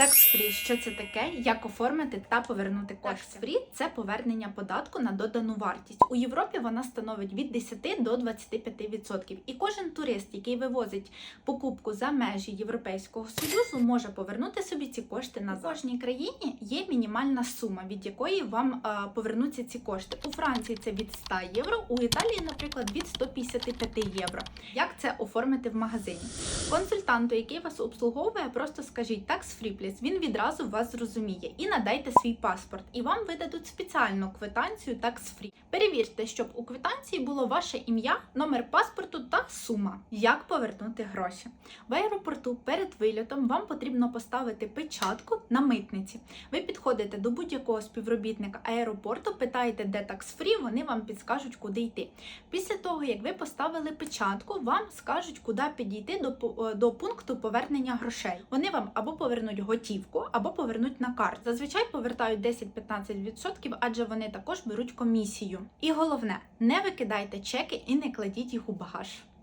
Tax Free – що це таке, як оформити та повернути кошти? Tax Free – це повернення податку на додану вартість. У Європі вона становить від 10 до 25%. І кожен турист, який вивозить покупку за межі Європейського Союзу, може повернути собі ці кошти назад. У кожній країні є мінімальна сума, від якої вам е, повернуться ці кошти. У Франції це від 100 євро, у Італії, наприклад, від 155 євро. Як це оформити в магазині? Консультанту, який вас обслуговує, просто скажіть tax free він відразу вас зрозуміє і надайте свій паспорт, і вам видадуть спеціальну квитанцію tax free. Перевірте, щоб у квитанції було ваше ім'я, номер паспорту та сума. Як повернути гроші? В аеропорту перед вильотом вам потрібно поставити печатку на митниці. Ви підходите до будь-якого співробітника аеропорту, питаєте, де tax free, вони вам підскажуть, куди йти. Після того, як ви поставили печатку, вам скажуть, куди підійти до, до пункту повернення грошей. Вони вам або повернуть готівку, або повернуть на карту. Зазвичай повертають 10-15%, адже вони також беруть комісію. І головне, не викидайте чеки і не кладіть їх у багаж.